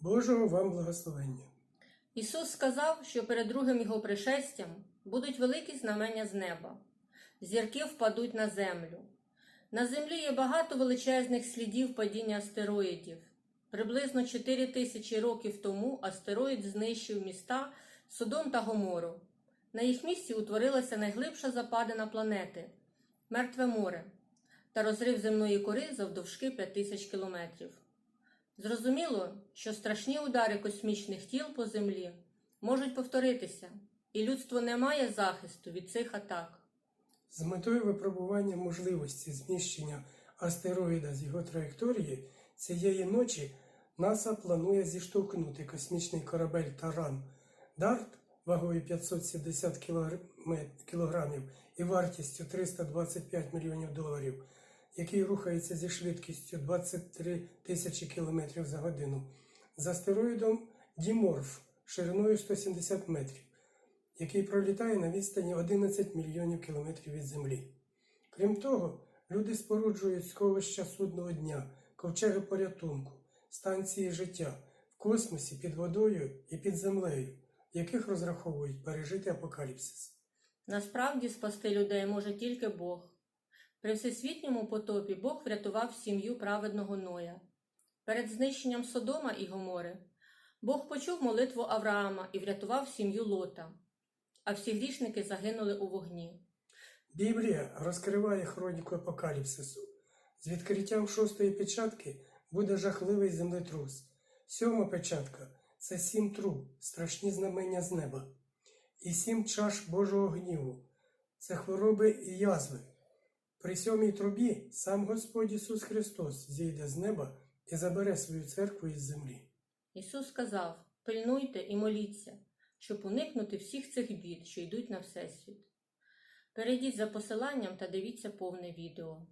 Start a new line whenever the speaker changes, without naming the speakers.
Божого вам благословення.
Ісус сказав, що перед другим його пришестям будуть великі знамення з неба, зірки впадуть на землю. На землі є багато величезних слідів падіння астероїдів. Приблизно 4 тисячі років тому астероїд знищив міста Содом та Гомору. На їх місці утворилася найглибша западина планети Мертве море та розрив земної кори завдовжки 5 тисяч кілометрів. Зрозуміло, що страшні удари космічних тіл по землі можуть повторитися, і людство не має захисту від цих атак.
З метою випробування можливості зміщення астероїда з його траєкторії цієї ночі НАСА планує зіштовхнути космічний корабель Таран Дарт вагою 570 кілограм- кілограмів і вартістю 325 мільйонів доларів, який рухається зі швидкістю 23 тисячі кілометрів за годину, з астероїдом Діморф шириною 170 метрів який пролітає на відстані 11 мільйонів кілометрів від Землі. Крім того, люди споруджують сховища судного дня, ковчеги порятунку, станції життя в космосі під водою і під землею, яких розраховують пережити апокаліпсис.
Насправді спасти людей може тільки Бог. При всесвітньому потопі Бог врятував сім'ю праведного Ноя. Перед знищенням Содома і Гомори Бог почув молитву Авраама і врятував сім'ю Лота, а всі грішники загинули у вогні.
Біблія розкриває хроніку апокаліпсису. З відкриттям шостої печатки буде жахливий землетрус. Сьома печатка це сім труб, страшні знамення з неба. І сім чаш Божого гніву це хвороби і язви. При сьомій трубі сам Господь Ісус Христос зійде з неба і забере свою церкву із землі.
Ісус сказав: пильнуйте і моліться, щоб уникнути всіх цих бід, що йдуть на Всесвіт. Перейдіть за посиланням та дивіться повне відео.